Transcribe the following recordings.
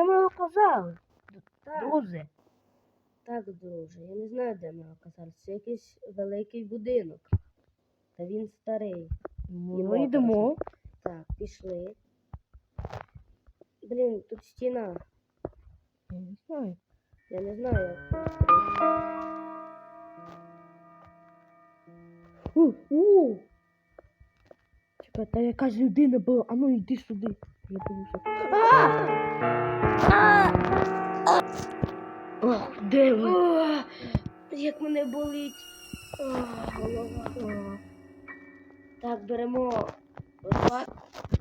Де ми оказали? Так, Друзі. так, друже, я не знаю, де ми оказались. Це якийсь великий будинок. Та він старий. Ну йдемо. Так, пішли. Блін, тут стіна. Я не знаю. Я не знаю, як. У, у. Чекай, та якась людина була. А ну йди сюди. Я боюся. Ох, де ви? О, як мене болить. О, голова. Так, беремо. Отак.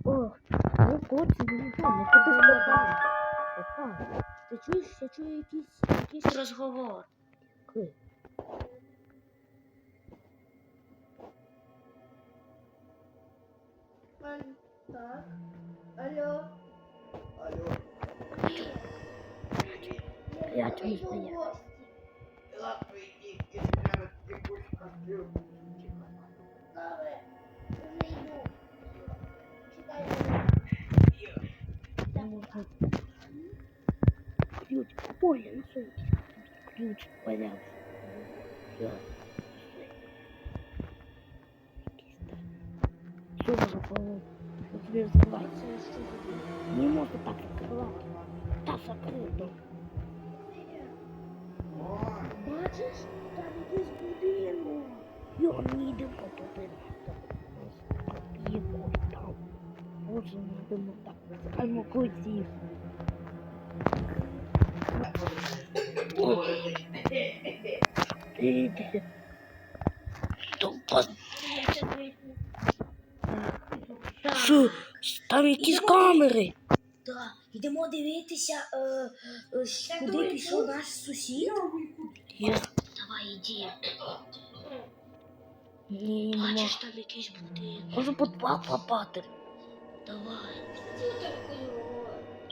Ох, ну точно, не знаю, куди складати. Яка? Ти чуєш, я чую якийсь, якийсь розговор. Коли? Так. Алло, хочу. Я чую меня. Ключ, поле, на сумке. Ключ, валялся. Все. Все уже полу. Не может так открывать. Закрывать. Так закрыто. Бачиш, там якийсь будинок. Йо, не йдемо туди. Його там. Боже, не йдемо так. Закаємо ключів. Іди. Тупо. Що? Там якісь камери. Так, йдемо дивитися, е, е, куди пішов наш сусід. Я... Давай йди. Ні, нема. Бачиш, там якийсь будинок. Можу по два попати. Давай.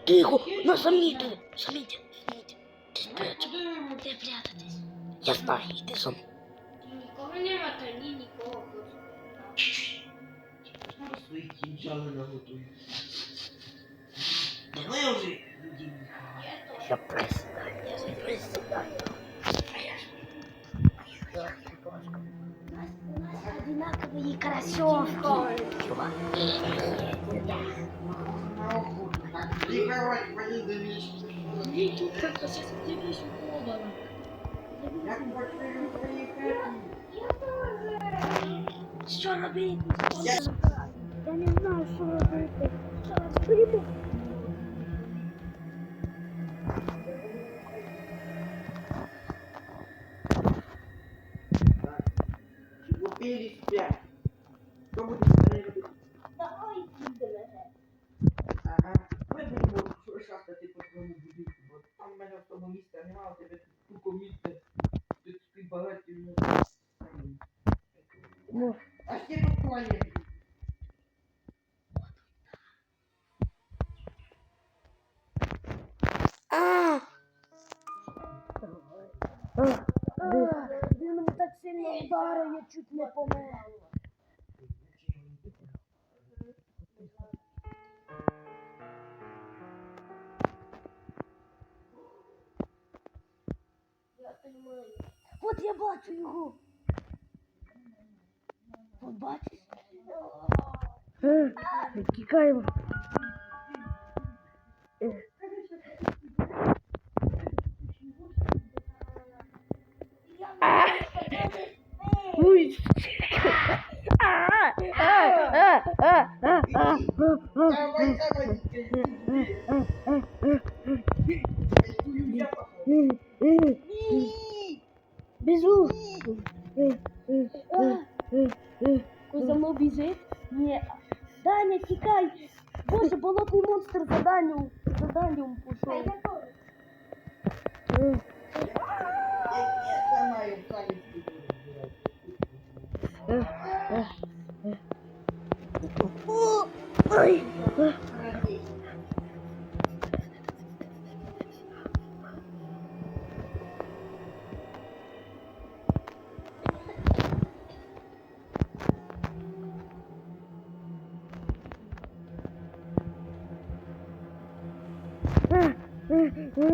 Тихо, нас замітили. Замітили. Ти спрячь. Де прятатись? Я знаю, йди сам. Нікого нема, та ні, нікого. Свої кінчали наготую. Я признаю, я признаю. Одинаковые кроссовки. Лікувати мені домішки. Ні, тут зараз дивись у кого. Як квартиру приїхати? Що робити? Я Я не знаю, що робити. Прийму. Чебупелі сильно я чуть не помер. От я бачу його. От бачиш? Е, Тікаємо. Е. А! Ой. А, а, а, а, а, а, а, Давай, давай. Біжу. Хто за мною біжить? Ні. Даня, тікай! Боже, болотний монстр за Даню. За Даню пішов. Я сама їм Vou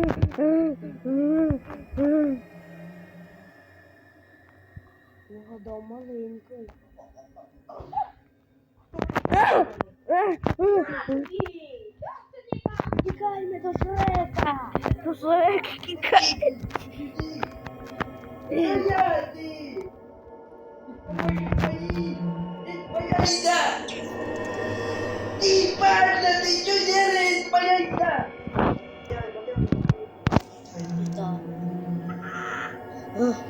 rodar uma lênica aí. Que cai, meu doçoeca! Doçoeca, que cai! Verdade! Espalhaita! Espalha de Júlia Espalhaita! Демо!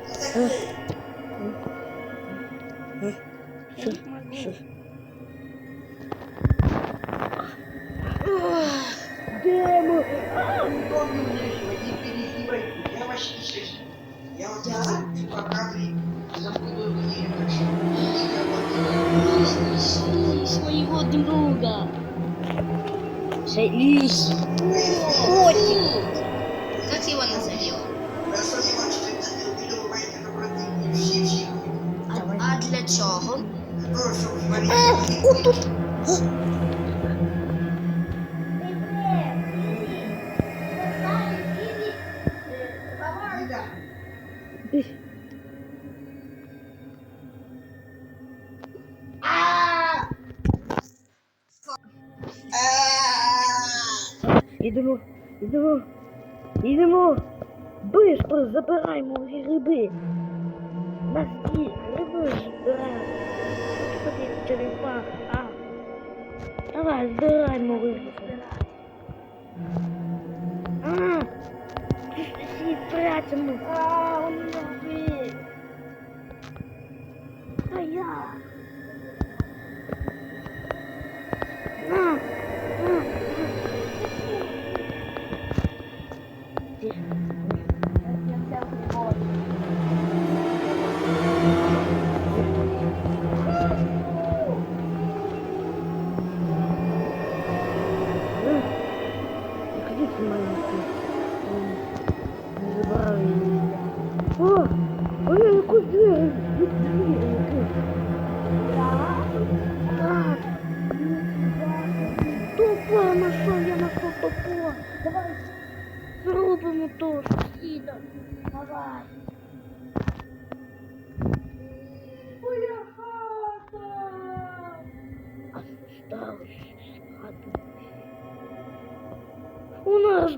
Я вообще не слышу. Я вот так пока забуду своего друга. Заись. Котик. Как его называют? Ідемо, ідемо, ідемо. Бистро забираємо гриби. Нас ті гриби збираємо. Ходи, черепаха, а. Давай, збираємо гриби. А, всі прячемо. Mm. У нас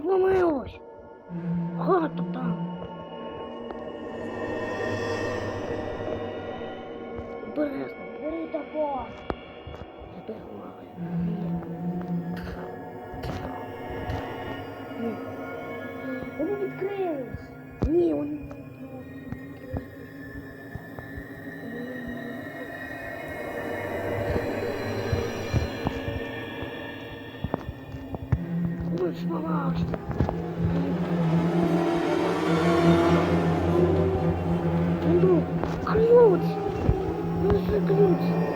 Це ключ.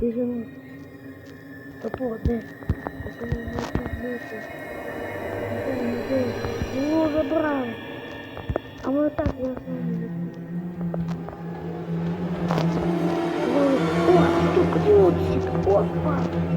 Біжимо. Топор, де? Топор, де? О, забрали. А ми так я О, тут ключик. Опа.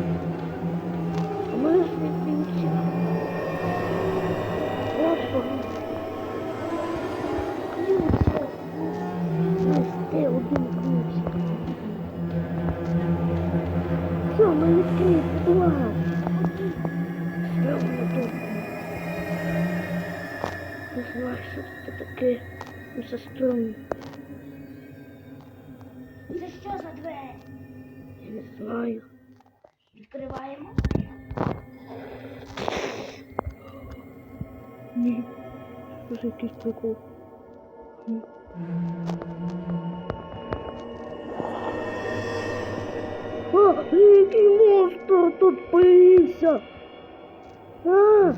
Що за двері? Я не знаю. Відкриваємо. Ні. Це якийсь прикол. Ні. А, який монстр тут появився? А!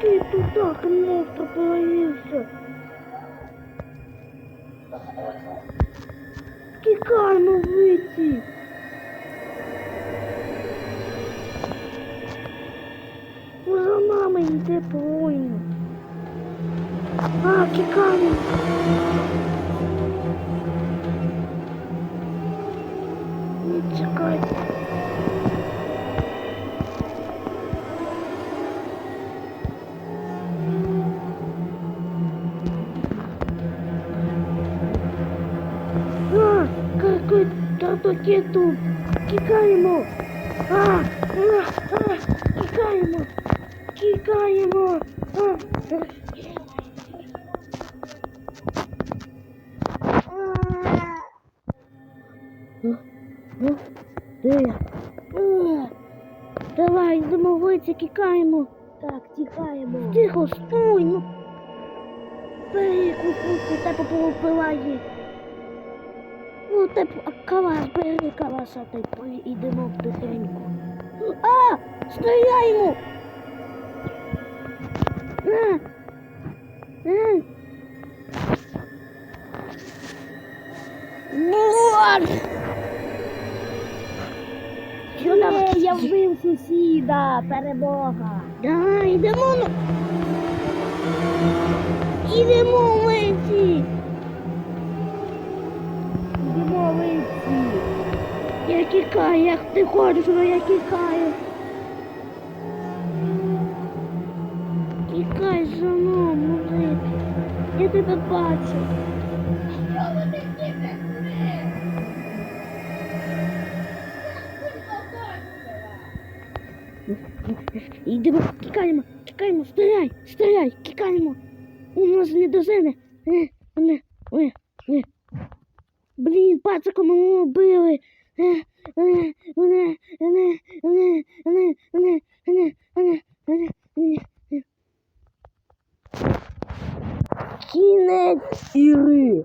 Ти тут так монстр появився. Тікай, ну вийти. Ну за нами йде по А, кікаємо. Какой-то тут. Тікаємо. А, а, а, тікаємо. Тікаємо. А. Ну, де я? Давай, йдемо вийти, тікаємо. Так, тікаємо. Тихо, стой, ну. Бери кукушку, тебе повпилає. Типу, ну ти калаш, бери калаша, ти поїдемо тихенько. А! Стріляємо! Що там? Я вбив сусіда, перебога! Давай, йдемо. Ну. Ідемо ми всі. Я як ти ходиш, але я тікаю. Тікай за мною, мужик. Я тебе бачу. Йдемо, тікаємо, тікаємо, стріляй, стріляй, тікаємо. У нас не дозине. Е, мене, е. Блін, пацака мене вбили. Kinet yürü.